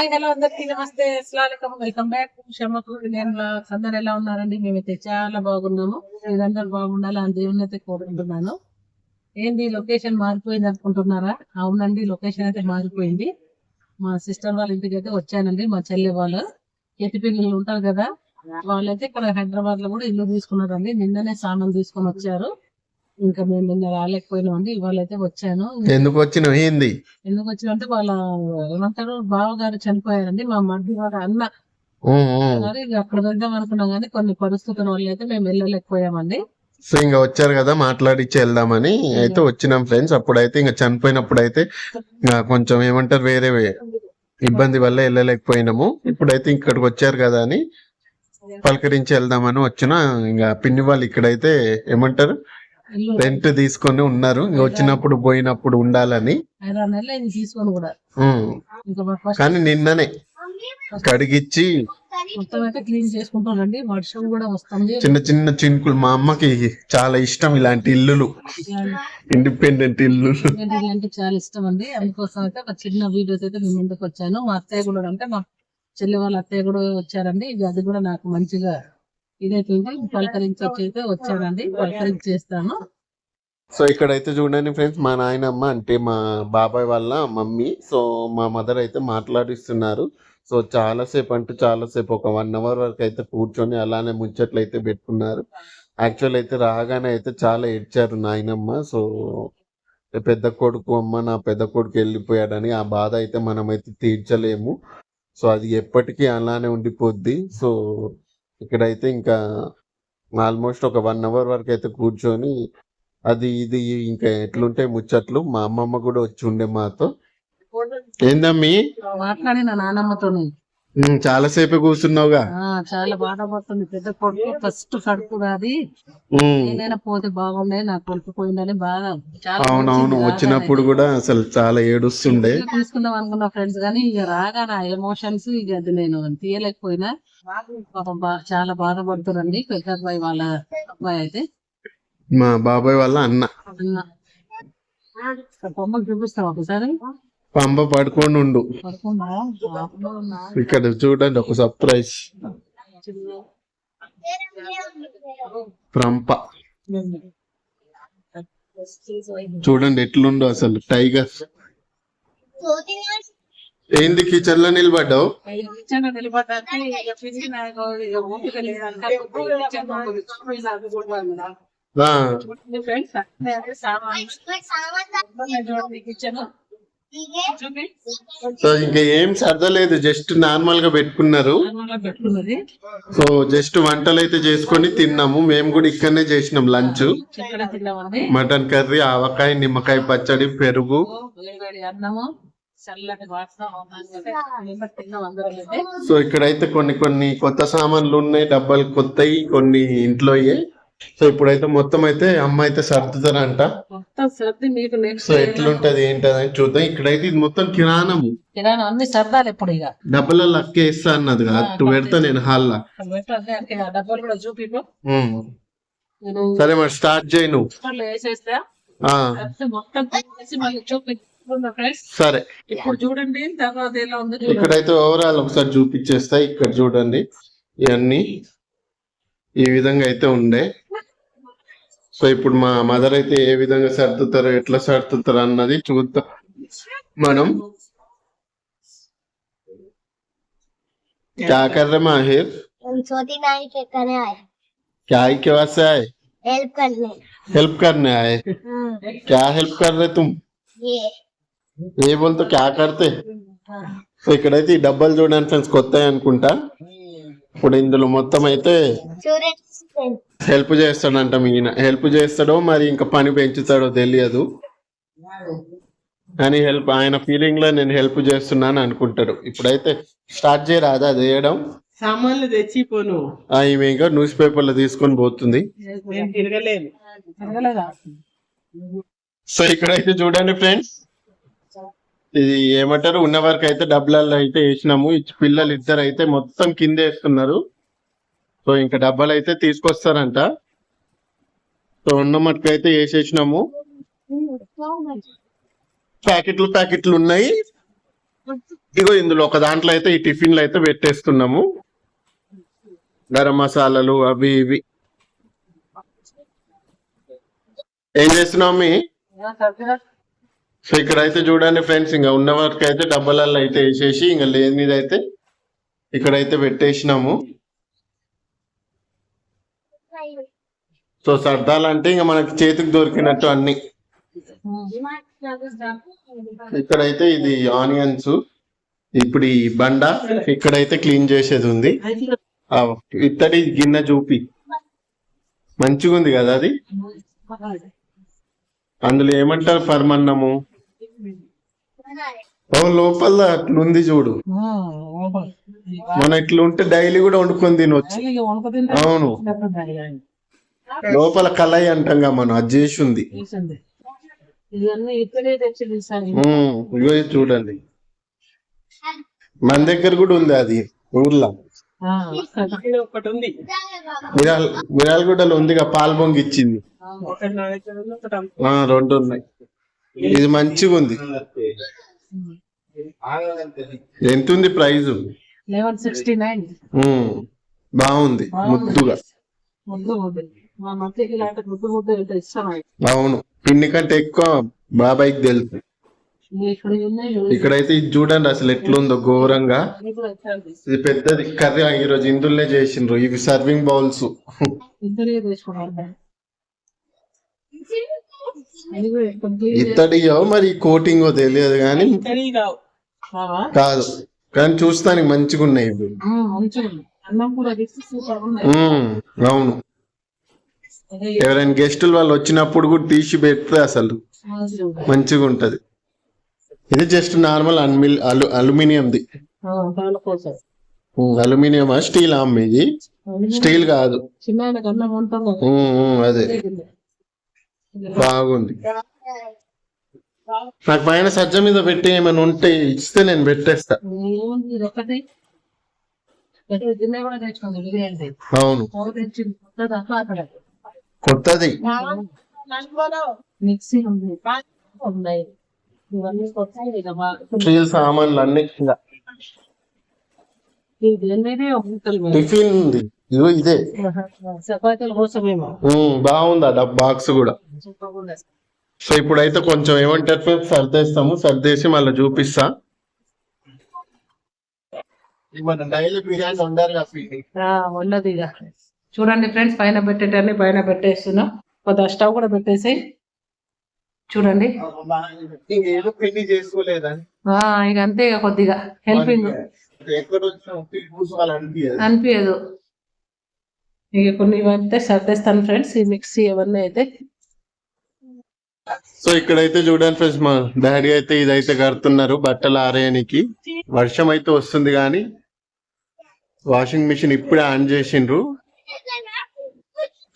Hi hello అందరికి. నమస్తే. అస్సలాం welcome back. షమ్మకు నేను అందరు ఎలా ఉన్నారండి? మేమైతే చాలా బాగున్నాము. మీరందరూ బాగుండాలి. అని దేవుని అయితే కోరుకుంటున్నాను. ఏంది లొకేషన్ మారిపోయింది అనుకుంటున్నారా? అవునండి లొకేషన్ అయితే మారిపోయింది. మా సిస్టర్ వాళ్ళ ఇంటికి అయితే వచ్చానండి మా చెల్లి వాళ్ళు. ఎత్తి పిల్లలు ఉంటారు కదా వాళ్ళైతే ఇక్కడ హైదరాబాద్లో కూడా ఇల్లు తీసుకున్నారండి. నిన్ననే సామాన్ తీసుకొని వచ్చారు. ఇంకా మేము నిన్న రాలేకపోయినామండి ఇవాళ అయితే వచ్చాను. ఎందుకు వచ్చినావు? ఏంది? ఎందుకు వచ్చినంటే వాళ్ళ ఏమంటారు? బావగారు చనిపోయారండి. మా మధ్య వాళ్ళ అన్న. మరి అక్కడ వెళ్దాం అనుకున్నాం కానీ కొన్ని పరిస్థితుల వల్ల అయితే మేము వెళ్ళలేకపోయామండి. సో ఇంకా వచ్చారు కదా మాట్లాడిచ్చి వెళ్దామని. అయితే వచ్చినాం ఫ్రెండ్స్. అప్పుడైతే ఇంకా చనిపోయినప్పుడు అయితే ఇంకా కొంచెం ఏమంటారు? వేరే ఇబ్బంది వల్ల వెళ్ళలేకపోయినాము. ఇప్పుడైతే ఇక్కడికి వచ్చారు కదా అని పలకరించి వెళ్దామని వచ్చిన. ఇంకా పిన్ని వాళ్ళు ఇక్కడైతే ఏమంటారు? రెంట్ తీసుకొని ఉన్నారు. ఇంకా వచ్చినప్పుడు పోయినప్పుడు ఉండాలని. తీసుకొని కూడా. కానీ నిన్ననే కడిగిచ్చి మొత్తం అయితే క్లీన్ చేసుకుంటానండి. వర్షం కూడా వస్తుంది. చిన్న చిన్న చినుకులు. మా అమ్మకి చాలా ఇష్టం ఇలాంటి ఇల్లులు. ఇండిపెండెంట్ ఇల్లు ఇలాంటి చాలా ఇష్టం అండి. అందుకోసం అయితే ఒక చిన్న వీడియోస్ అయితే మేము ముందుకు వచ్చాను. మా అత్తయ్య కూడా అంటే మా చెల్లి వాళ్ళ అత్తయ్య కూడా వచ్చారండి. ఇది అది కూడా నాకు మంచిగా ఇదైతే పలకరించి అయితే వచ్చానండి పలకరించి చేస్తాను సో ఇక్కడైతే చూడండి ఫ్రెండ్స్ మా నాయనమ్మ అంటే మా బాబాయ్ వాళ్ళ మమ్మీ. సో మా మదర్ అయితే మాట్లాడిస్తున్నారు. సో చాలాసేపు అంటే చాలాసేపు ఒక వన్ అవర్ వరకు అయితే కూర్చొని అలానే ముచ్చట్లు అయితే పెట్టుకున్నారు. యాక్చువల్ అయితే రాగానే అయితే చాలా ఏడ్చారు నాయనమ్మ. సో పెద్ద కొడుకు అమ్మ నా పెద్ద కొడుకు వెళ్ళిపోయాడని ఆ బాధ అయితే మనమైతే తీర్చలేము. సో అది ఎప్పటికీ అలానే ఉండిపోద్ది. సో ఇక్కడైతే ఇంకా ఆల్మోస్ట్ ఒక వన్ అవర్ వరకు అయితే కూర్చొని అది ఇది ఇంకా ఎట్లుంటాయి ముచ్చట్లు మా అమ్మమ్మ కూడా వచ్చి ఉండే మాతో. ఏందమ్మీ? మాట్లాడిన నానమ్మతో ఉమ్, చాలాసేపు కూర్చున్నావుగా. చాలా బాధపడుతుంది పెద్ద కొడుకు ఫస్ట్ కడుపు అది నేనైనా పోతే బాగుండే నా కొడుకు పోయిందని బాగా చాలా అవునవును వచ్చినప్పుడు కూడా అసలు చాలా ఏడుస్తుండే. తీసుకుందాం అనుకున్న ఫ్రెండ్స్ కానీ ఇక రాగా నా ఎమోషన్స్ ఇక అది నేను తీయలేకపోయినా. పాపం చాలా బాధపడుతున్నారండి. పెద్ద అబ్బాయి వాళ్ళ అబ్బాయి అయితే. మా బాబాయ్ వాళ్ళ అన్న. అన్న. బొమ్మలు చూపిస్తాం ఒకసారి? పంప పడుకొని ఉండు. ఇక్కడ చూడండి ఒక సర్ప్రైజ్ పంప. చూడండి ఎట్లుండో అసలు టైగర్. ఏంది కిచెన్లో నిలబడ్డావు కిచెన్ సో ఇంకా ఏం సర్దలేదు జస్ట్ నార్మల్గా పెట్టుకున్నారు సో జస్ట్ వంటలు అయితే చేసుకొని తిన్నాము. మేము కూడా ఇక్కడనే చేసినాం లంచ్. మటన్ కర్రీ ఆవకాయ నిమ్మకాయ పచ్చడి పెరుగు. సో ఇక్కడైతే కొన్ని కొన్ని కొత్త సామాన్లు ఉన్నాయి డబ్బాలు కొత్తవి కొన్ని ఇంట్లోయే సో ఇప్పుడైతే మొత్తం అయితే అమ్మ అయితే సర్దుతారంట. మొత్తం సర్ది మీకు సో ఎట్లుంటది ఏంటని చూద్దాం. ఇక్కడైతే ఇది మొత్తం కిరాణము కిరాణా అన్ని సర్దాలి ఇప్పుడు ఇక. డబ్బల లక్క ఇస్తా అన్నది కదా. అటు పెడతా నేను హాల్లా డబ్బాలు కూడా. నేను సరే మరి స్టార్ట్ చేయి నువ్వు. సరే. ఇప్పుడు చూడండి తర్వాత ఎలా ఉందో ఇక్కడైతే ఓవరాల్ ఒకసారి చూపించేస్తా ఇక్కడ చూడండి. ఇవన్నీ ఈ విధంగా అయితే ఉండే. సో ఇప్పుడు మా మదర్ అయితే ఏ విధంగా సర్దుతారో ఎట్లా సర్దుతారో అన్నది చూద్దాం మనం क्या कर रहे माहिर हम छोटी नानी के करने आए क्या ही के वास्ते आए हेल्प करने हेल्प करने आए क्या हेल्प कर रहे तुम ये ఏ బోల్తో క్యా కర్తే సో ఇక్కడైతే ఈ డబ్బాలు చూడండి ఫ్రెండ్స్ కొత్త అనుకుంటా ఇప్పుడు ఇందులో మొత్తం అయితే హెల్ప్ చేస్తాడంట ఈయన హెల్ప్ చేస్తాడో మరి ఇంకా పని పెంచుతాడో తెలియదు. కానీ హెల్ప్ ఆయన ఫీలింగ్లో నేను హెల్ప్ చేస్తున్నాను అనుకుంటాడు ఇప్పుడైతే స్టార్ట్ చేయరాదా అది వేయడం సామాన్లు తెచ్చిపోను ఆ, ఈమె ఇంకా న్యూస్ పేపర్లో తీసుకొని పోతుంది. నేను తిరగలేను. తిరగలేదా? సో ఇక్కడైతే చూడండి ఫ్రెండ్స్ ఇది ఏమంటారు? ఉన్న వరకు అయితే డబ్బులలో అయితే వేసినాము. పిల్లలు ఇద్దరు అయితే మొత్తం కింద వేస్తున్నారు సో ఇంకా డబ్బాలు అయితే తీసుకొస్తారంట. సో ఉన్న మటుకు అయితే వేసేసినాము. ప్యాకెట్లు ప్యాకెట్లు ఉన్నాయి. ఇగో ఇందులో ఒక దాంట్లో అయితే ఈ టిఫిన్లు అయితే పెట్టేస్తున్నాము. గరం మసాలాలు అవి ఇవి. ఏం చేస్తున్నావు మీ సో ఇక్కడ అయితే చూడండి ఫ్రెండ్స్ ఇంకా ఉన్న వరకు అయితే డబ్బలల్లో అయితే వేసేసి ఇంకా లేనిది అయితే ఇక్కడైతే పెట్టేసినాము. సో సర్దాలంటే ఇంకా మనకి చేతికి దొరికినట్టు అన్ని. ఇక్కడైతే ఇది ఆనియన్స్ ఇప్పుడు ఈ బండ ఇక్కడైతే క్లీన్ చేసేది ఉంది. ఇత్తడి గిన్నె చూపి. మంచిగా ఉంది కదా అది? అందులో ఏమంటారు పరమన్నము? లోపల అట్లుంది చూడు. మన ఇట్లా ఉంటే డైలీ కూడా వండుకొని తినొచ్చు. అవును. లోపల కళాయి అంటాం మనం అది చేసి ఉంది ఇగో చూడండి. మన దగ్గర కూడా ఉంది అది ఊర్లో. మిరాల్ మిరాలగూడలో ఉందిగా పాలు ఉంది రెండు ఉన్నాయి. ఇది మంచిగా ఉంది ఎంత ఉంది నైన్. బాగుంది ముద్దుగా. ముద్దు ముద్దు. మా మధ్యకి ఇలాంటి ముద్దు ముద్దు అంటే ఇష్టం నాకు. అవును పిన్ని కంటే ఎక్కువ బాబాయ్కి తెలుసు. ఇక్కడైతే ఇది చూడండి అసలు ఎట్లుందో ఘోరంగా. ఇది పెద్దది కర్రీ ఈరోజు ఇందులోనే చేసిండ్రు. ఇవి సర్వింగ్ బౌల్స్ ఇత్తడియో మరి కోటింగో తెలియదు కానీ? కాదు. కానీ చూస్తానికి మంచిగా ఉన్నాయి ఇవి. ఆ, మంచిగా ఉంది. అన్నం కూడా తీసి సూపర్ ఉన్నాయి. ఉమ్, అవును. ఎవరైనా గెస్టులు వాళ్ళు వచ్చినప్పుడు కూడా తీసి పెడితే అసలు మంచిగా ఉంటది. ఇది జస్ట్ నార్మల్ అన్మిల్ అలు అల్యూమినియంది. అల్యూమినియం స్టీల్ అమ్మ ఇది స్టీల్ కాదు. అదే. బాగుంది. నాకు పైన సజ్జ మీద పెట్టి ఏమైనా ఉంటే ఇస్తే నేను పెట్టేస్తా. అవును. కొత్తది. స్టీల్ సామాన్లు అన్ని. టిఫిన్ ఉంది. ఇదిగో ఇదే. బాగుంది బాక్స్ కూడా. సో ఇప్పుడైతే కొంచెం ఏమంటారు సర్దేస్తాము సర్దేసి మళ్ళీ చూపిస్తా. డైలీ బిర్యానీ ఉండదు ఇక. చూడండి ఫ్రెండ్స్ పైన పెట్టేటన్ని పైన పెట్టేస్తున్నాం. కొద్దిగా స్టవ్ కూడా పెట్టేసి చూడండి. చేసుకోలేదని. ఆ, ఇక అంతే ఇక కొద్దిగా. హెల్పింగ్ అనిపించదు ఇక కొన్ని ఇవంతే సర్దేస్తాను ఫ్రెండ్స్ ఈ మిక్సీ ఇవన్నీ అయితే. సో ఇక్కడైతే చూడండి ఫ్రెండ్స్ మా డాడీ అయితే ఇదైతే కడుతున్నారు బట్టలు ఆరేయనికి. వర్షం అయితే వస్తుంది కానీ వాషింగ్ మిషన్ ఇప్పుడే ఆన్ చేసిండ్రు.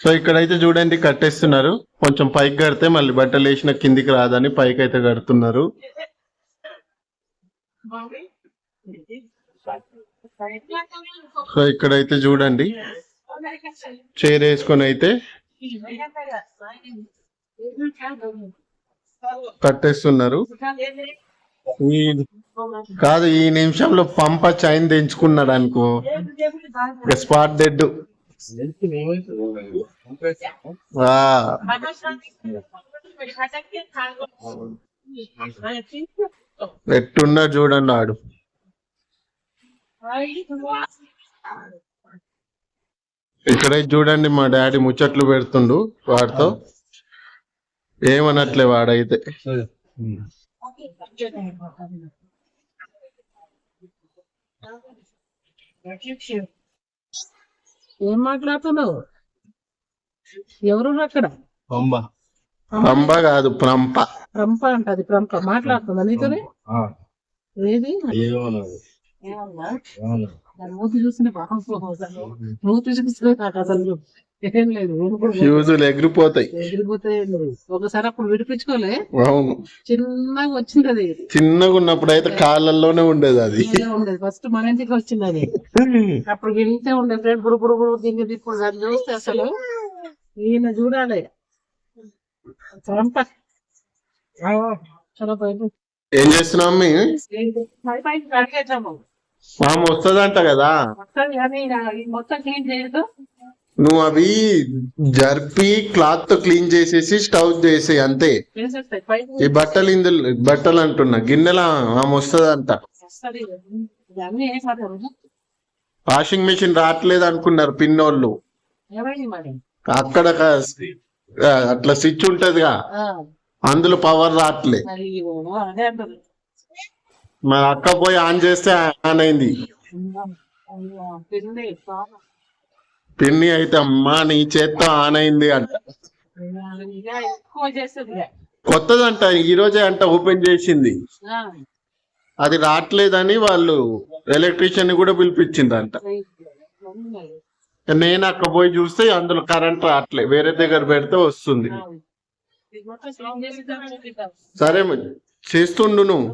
సో ఇక్కడైతే చూడండి కట్టేస్తున్నారు. కొంచెం పైకి కడితే మళ్ళీ బట్టలు వేసిన కిందికి రాదని పైకి అయితే కడుతున్నారు. సో ఇక్కడైతే చూడండి. చైర్ వేసుకొని అయితే కట్టేస్తున్నారు. ఈ కాదు ఈ నిమిషంలో పంప చైన్ తెంచుకున్నాడు అనుకో. Spot dead. ఎట్టున్నా చూడండి ఆడు. ఇక్కడ చూడండి మా డాడీ ముచ్చట్లు పెడుతుండు వాడితో. ఏమనట్లే వాడైతే. ఏం మాట్లాడుతున్నావు? ఎవరు అక్కడ? పంప కాదు ప్రంప. ప్రంప అంటది ప్రంప. మాట్లాడుతుందా నీతోనే? ఏది? ఏమన్నా? చూసిన అసలు మూతి చూసిన నాకు అసలు ఏం లేదు. ఫ్యూజులు ఎగిరిపోతాయి. ఒకసారి అప్పుడు విడిపించుకోలే. అవును. చిన్నగా వచ్చింది అది. చిన్నగా ఉన్నప్పుడు అయితే కాళ్ళల్లోనే ఉండేది అది. ఉండేది. ఫస్ట్ మన ఇంటికి వచ్చింది అది. అప్పుడు ఇంతే ఉండే ఫ్రెండ్ ఇప్పుడు ఇప్పుడు ఇప్పుడు దీన్ని ఇప్పుడు దాన్ని చూస్తే అసలు ఈయన చూడాలి. చాలా ఏం చేస్తున్నావు వస్తుందంట కదా. కానీ మొత్తం క్లీన్ చేయదు నువ్వు అవి జరిపి క్లాత్తో క్లీన్ చేసేసి స్టవ్ చేసి అంతే. ఈ బట్టలు ఇందులో బట్టలు అంటున్నా గిన్నెల ఆమె వస్తుందంట. వస్తుంది. వేసారు వాషింగ్ మెషిన్ రావట్లేదు అనుకున్నారు పిన్నోళ్ళు. అక్కడ అట్లా స్విచ్ ఉంటదిగా. అందులో పవర్ రావట్లే. మరి అక్క పోయి ఆన్ చేస్తే ఆన్ అయింది. పిన్ని, అయితే అమ్మా నీ చేత్తో ఆన్ అయింది అంట. కొత్తదంట ఈ రోజే అంట ఓపెన్ చేసింది. అది రావట్లేదని వాళ్ళు ఎలక్ట్రీషియన్ కూడా పిలిపించిందంట. అంట నేను అక్క పోయి చూస్తే అందులో కరెంట్ రావట్లేదు వేరే దగ్గర పెడితే వస్తుంది. సరే మరి, చేస్తుండు నువ్వు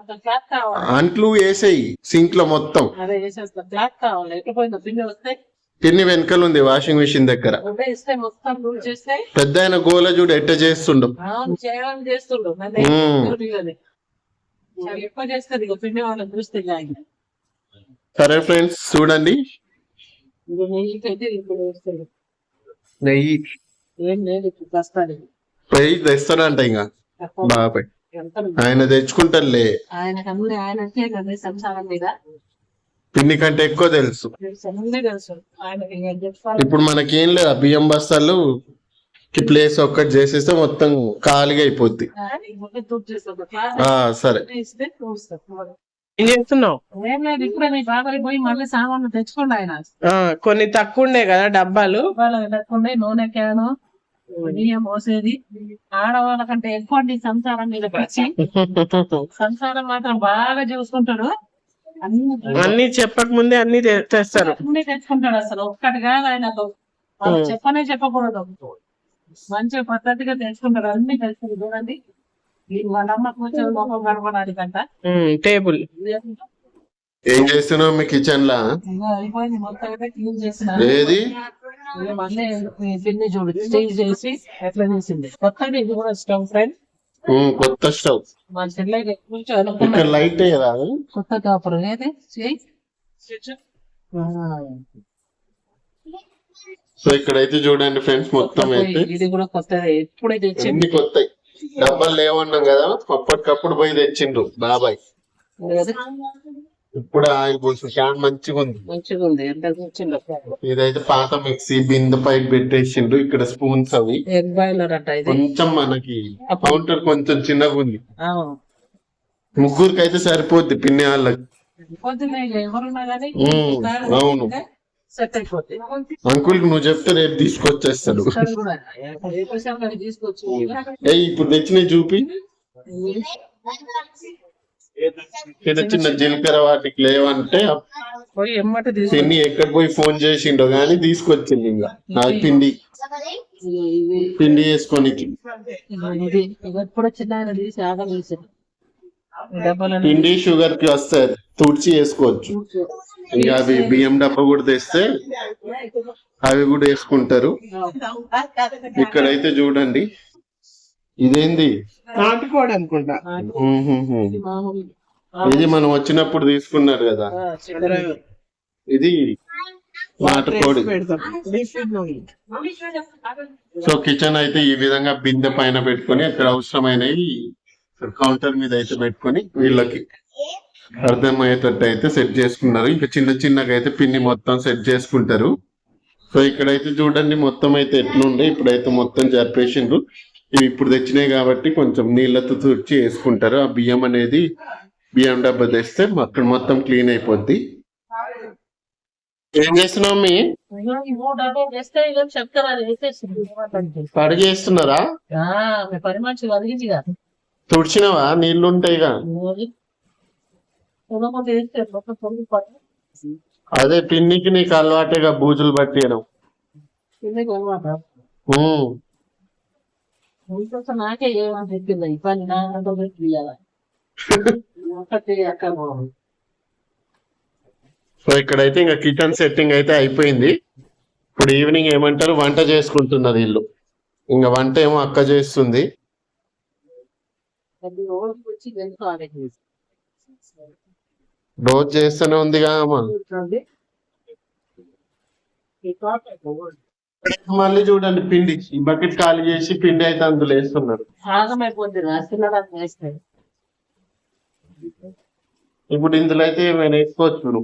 ఒక క్లాత్ కావాలి. అంట్లు వేసేయి సింక్లో మొత్తం పిన్ని వెనకలు ఉంది వాషింగ్ మెషిన్ దగ్గర పెద్ద ఆయన గోల చూడు ఎట్ట చేస్తుండు. సరే ఫ్రెండ్స్ చూడండి. నెయ్యి తెస్తాడంట ఇంకా. బాబాయ్ ఆయన తెచ్చుకుంటాడులే ఆయన కమ్ముడు ఆయన అంటే కదా సంసారం మీద. పిన్ని కంటే ఎక్కువ తెలుసు. ఇప్పుడు మనకేం లేదు ఆ బియ్యం బస్తాలు కి ప్లేస్ ఒక్కటి చేసేస్తే మొత్తం ఖాళీగా అయిపోద్ది. సరే. ఏం చేస్తున్నావు? ఏం లేదు ఇప్పుడే మీ బాబాయ్ పోయి మళ్ళీ సామాన్లు తెచ్చుకోండి ఆయన. ఆ, కొన్ని తక్కువ ఉండే కదా డబ్బాలు. వాళ్ళ వెళ్ళకుండా నూనె క్యాను. బియ్యం పోసేది ఆడవాళ్ళ కంటే ఎక్కువ సంసారం మీద పిచ్చి. సంసారం మాత్రం బాగా చూసుకుంటాడు. అన్ని అన్ని చెప్పక ముందే అన్ని తెస్తారు. అన్ని తెచ్చుకుంటాడు అసలు. ఒక్కటి కాదు ఆయనతో చెప్పనే చెప్పకూడదు. మంచిగా పద్ధతిగా తెచ్చుకుంటాడు. అన్ని తెచ్చుకుంటాడు. చూడండి. వాళ్ళ అమ్మ కూర్చొని మొహం కనపడాలి కంట ఉమ్, టేబుల్. ఏం చేస్తున్నావు మీ కిచెన్ లా అయిపోయింది. మొత్తం క్లీన్ చేసిన ఏది? పిన్ని చూడు స్టేజ్ చేసి ఎట్లా చేసింది కొత్తది ఇది కూడా స్టవ్ ఫ్రెండ్ కొత్త స్టవ్ మా చెల్లెకి లైట్ రాదు కొత్త కాపురం ఏది సో ఇక్కడైతే చూడండి ఫ్రెండ్స్ మొత్తం అయితే. ఇది కూడా కొత్తది. ఇప్పుడే తెచ్చింది. కొత్త డబ్బాలు లేవన్నాం కదా. అప్పటికప్పుడు పోయి తెచ్చిండ్రు. బాబాయ్. ఇప్పుడు ఆయిల్ పోసిన క్యాన్ మంచిగా ఉంది. మంచిగా ఉంది. ఎంత తెచ్చిండు ఇదైతే పాత మిక్సీ బిందె పైకి పెట్టేసిండ్రు ఇక్కడ స్పూన్స్ అవి. ఎగ్ బాయిలర్ అంట ఇది. కొంచెం మనకి కౌంటర్ కొంచెం చిన్నగా ఉంది. ముగ్గురికి అయితే సరిపోద్ది పిన్ని వాళ్ళకి. అవును. అంకుల్ నువ్వు చెప్తే రేపు తీసుకొచ్చేస్తాడు. ఇప్పుడు తెచ్చిన చూపి. చిన్న చిన్న జీలకర్ర వాటికి లేవంటే పిన్ని ఎక్కడ పోయి ఫోన్ చేసిండో గానీ తీసుకొచ్చింది ఇంకా ఆ పిండి. పిండి వేసుకోనికి పిండి షుగర్కి వస్తాయి తుడిచి వేసుకోవచ్చు. ఇంకా అవి బియ్యం డబ్బా కూడా తెస్తే అవి కూడా వేసుకుంటారు. ఇక్కడైతే చూడండి. ఇదేంది? నాటుకోడు అనుకుంటా. ఇది మనం వచ్చినప్పుడు తీసుకున్నారు కదా. ఇది నాటుకోడి. సో కిచెన్ అయితే ఈ విధంగా బిందె పైన పెట్టుకొని అక్కడ అవసరమైనవి కౌంటర్ మీద అయితే పెట్టుకొని వీళ్ళకి అర్థమయ్యేటట్టు అయితే సెట్ చేసుకున్నారు. ఇంకా చిన్న చిన్నగా అయితే పిన్ని మొత్తం సెట్ చేసుకుంటారు. సో ఇక్కడైతే చూడండి మొత్తం అయితే ఎట్లుండే ఇప్పుడైతే మొత్తం జరిపేసిండ్రు. ఇవి ఇప్పుడు తెచ్చినాయి కాబట్టి కొంచెం నీళ్ళతో తుడిచి వేసుకుంటారు. ఆ బియ్యం అనేది బియ్యం డబ్బా తెస్తే అక్కడ మొత్తం క్లీన్ అయిపోద్ది. ఏం చేస్తున్నావు మీ కాదు తుడిచినవా? నీళ్ళు ఉంటాయిగా పట్టు అదే పిన్నికి నీకు అలవాటేగా బూజులు పట్టియడం. ఇంకొక నాకే ఏమని చెప్పింది ఈ పని నా అంతా పెట్టి తీయాలి ఒకటి అక్కడ పోవాలి. సో ఇక్కడైతే ఇంకా కిచెన్ సెట్టింగ్ అయితే అయిపోయింది. ఇప్పుడు ఈవినింగ్ ఏమంటారు? వంట చేసుకుంటున్నారు వీళ్ళు ఇంకా వంట ఏమో అక్క చేస్తుంది. రోజు చేస్తూనే ఉందిగా అమ్మ. మళ్ళీ చూడండి పిండి. ఈ బకెట్ ఖాళీ చేసి పిండి అయితే అందులో వేస్తున్నారు. ఇప్పుడు ఇందులో అయితే ఏమైనా వేసుకోవచ్చు?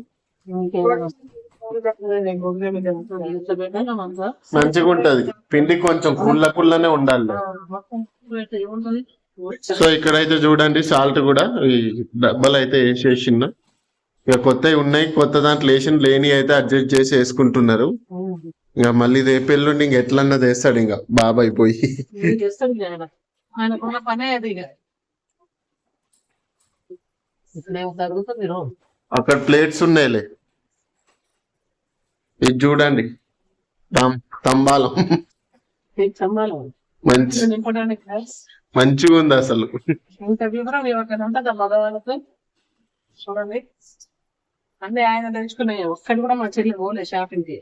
మంచిగా ఉంటది. పిండి కొంచెం కుళ్ళ కుళ్ళనే ఉండాలి. సో ఇక్కడైతే చూడండి సాల్ట్ కూడా ఈ డబ్బాలు అయితే వేసేసిన ఇక కొత్తవి ఉన్నాయి కొత్త దాంట్లో వేసిన లేని అయితే అడ్జస్ట్ చేసి వేసుకుంటున్నారు. ఇంకా మళ్ళీ రేపు ఎల్లుండి ఇంక ఎట్లన్నా తెస్తాడు ఇంకా బాబాయ్ పోయి. ఆయనకున్న పనే అది అక్కడ ప్లేట్స్ ఉన్నాయిలే. ఇది చూడండి. తంబాలం. మంచి మంచిగా ఉంది అసలు. చూడండి. అన్నీ ఆయన తెలుసుకున్నాయి ఒక్కటి కూడా మా చెల్లి పోలే షాపింగ్కి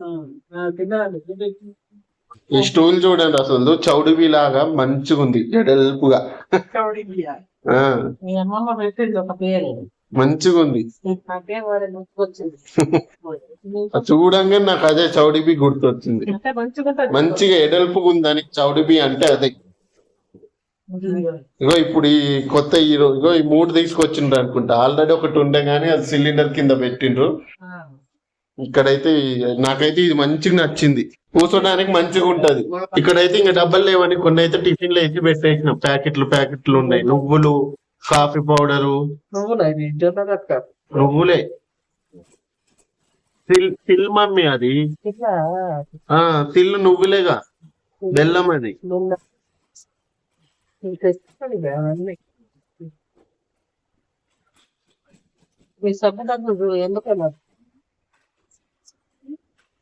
ఆ, తిన్నాను. ఈ స్టూల్ చూడండి అసలు. చౌడివి లాగా మంచిగా ఉంది పేరు. మంచిగా ఉంది చూడంగానే నాకు అదే చౌడిబి గుర్తొచ్చింది. మంచిగా ఎడల్పుగా ఉందని చౌడిబి అంటే అదే. ఇగో ఇప్పుడు ఈ కొత్త హీరో ఇగో ఈ మూడు తీసుకొచ్చిండ్రు అనుకుంటా. ఆల్రెడీ ఒకటి ఉండే గానీ అది సిలిండర్ కింద పెట్టిండ్రు. ఇక్కడైతే నాకైతే ఇది మంచిగా నచ్చింది. కూర్చోడానికి మంచిగా ఉంటది. ఇక్కడైతే ఇంకా డబ్బలు లేవని కొన్ని అయితే టిఫిన్లు వేసి పెట్టేసిన. ప్యాకెట్లు ప్యాకెట్లు ఉన్నాయి. నువ్వులు కాఫీ పౌడరు. నువ్వులా తిల్ తిల్ మమ్మీ అది. తిల్లు నువ్వులేగా. బెల్లం అది నిన్న ఇది తెచ్చుకోండి ఇవి అవన్నీ. మీ సబ్బు డబ్బులు ఎందుకన్నా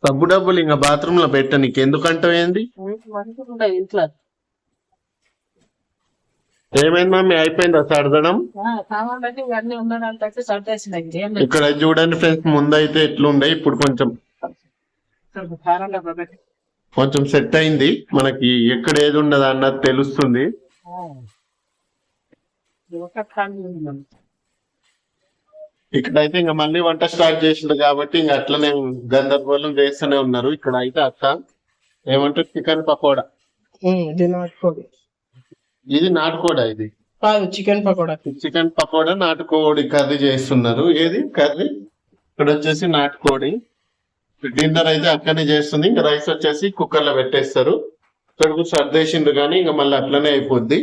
సబ్బు డబ్బులు ఇంకా బాత్రూమ్లో పెట్ట నీకు ఎందుకంటావు ఏంది? ఇంట్లో. ఏమైంది మమ్మీ? అయిపోయిందా సర్దడం? కావాలంటే ఇవన్నీ ఉండడానికి సర్దేసినాయి. ఇక్కడ చూడండి ఫ్రెండ్స్ ముందైతే ఎట్లుండే ఇప్పుడు కొంచెం. కొంచెం సెట్ అయింది. మనకి ఎక్కడ ఏది ఉండదు అన్నది తెలుస్తుంది. ఇక్కడైతే ఇంకా మళ్ళీ వంట స్టార్ట్ చేసిండు కాబట్టి ఇంకా అట్లనే గందరగోళం చేస్తూనే ఉన్నారు. ఇక్కడ అయితే అక్క ఏమంటారు? చికెన్ పకోడా. ఇది నాటుకోడి. ఇది నాటుకోడా ఇది? కాదు చికెన్ పకోడా. చికెన్ పకోడా నాటుకోడి కర్రీ చేస్తున్నారు. ఏది కర్రీ? ఇక్కడ వచ్చేసి నాటుకోడి. డిన్నర్ అయితే అక్కడనే చేస్తుంది. ఇంకా రైస్ వచ్చేసి కుక్కర్లో పెట్టేస్తారు. ఇక్కడ సర్దేసిండ్రు కానీ ఇంకా మళ్ళీ అట్లనే అయిపోద్ది.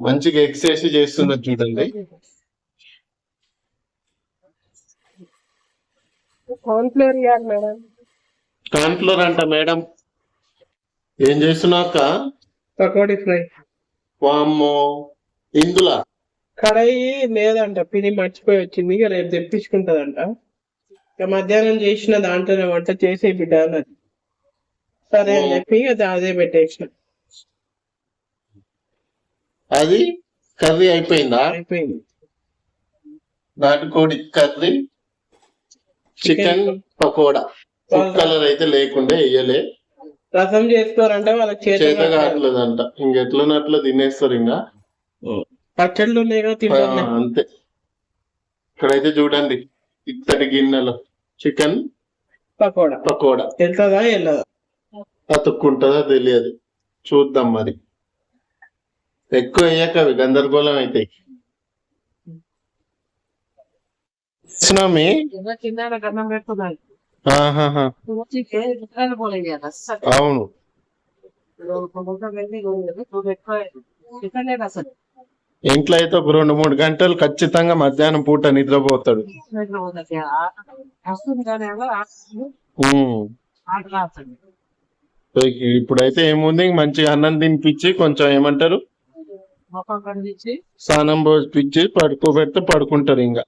మంచిగా ఎగ్స్ వేసి చేస్తున్నారు చూడండి. కాన్ఫ్లోర్ అంట మేడం. ఏం చేస్తున్నావు అక్క? పకోడీ ఫ్రై. వామ్మో. ఇందులా? కడాయి లేదంట పిని మర్చిపోయి వచ్చింది. ఇక రేపు తెప్పించుకుంటదంట. ఇక మధ్యాహ్నం చేసిన దాంట్లోనే వంట చేసే బిడ్డ అన్నది. సరే అని చెప్పి ఇక అదే పెట్టేసిన. అది కర్రీ అయిపోయిందా? అయిపోయింది. నాటుకోడి curry chicken pakoda. Food colour అయితే లేకుండా వేయలే రసం చేసుకోరంటే వాళ్ళకి చేత కావట్లేదంట. ఇంకెట్లనట్లు తినేస్తారు ఇంకా? పచ్చళ్ళు ఉన్నాయిగా అంతే. ఇక్కడైతే చూడండి ఇత్తడి గిన్నెలో. చికెన్ పకోడా. పకోడా. వెళ్తుందా వెళ్ళదా? అతుక్కుంటుందో తెలియదు. చూద్దాం మరి. ఎక్కువ వేయక అవి గందరగోళం అవుతాయి. అవును. ఇంట్లో అయితే ఒక రెండు మూడు గంటలు ఖచ్చితంగా మధ్యాహ్నం పూట నిద్రపోతాడు. చికెన్ ఇప్పుడైతే ఏముంది? మంచిగా అన్నం తినిపించి కొంచెం ఏమంటారు? స్నానం పోపించి పడుకోబెడితే పడుకుంటారు ఇంకా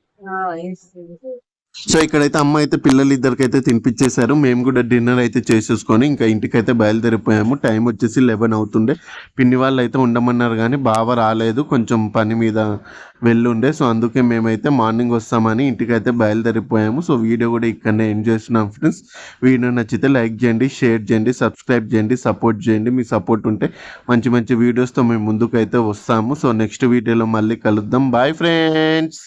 సో ఇక్కడైతే అమ్మ అయితే పిల్లలు ఇద్దరికైతే తినిపించేశారు. మేము కూడా డిన్నర్ అయితే చేసేసుకొని ఇంకా ఇంటికైతే బయలుదేరిపోయాము. టైం వచ్చేసి లెవెన్ అవుతుండే. పిన్ని వాళ్ళు అయితే ఉండమన్నారు కానీ బావ రాలేదు. కొంచెం పని మీద వెళ్ళుండే. సో అందుకే మేమైతే మార్నింగ్ వస్తామని ఇంటికైతే బయలుదేరిపోయాము. సో వీడియో కూడా ఇక్కడనే ఎండ్ చేస్తున్నాం ఫ్రెండ్స్ వీడియో నచ్చితే లైక్ చేయండి షేర్ చేయండి సబ్స్క్రైబ్ చేయండి సపోర్ట్ చేయండి. మీ సపోర్ట్ ఉంటే మంచి మంచి వీడియోస్తో మేము ముందుకైతే వస్తాము. సో నెక్స్ట్ వీడియోలో మళ్ళీ కలుద్దాం. Bye friends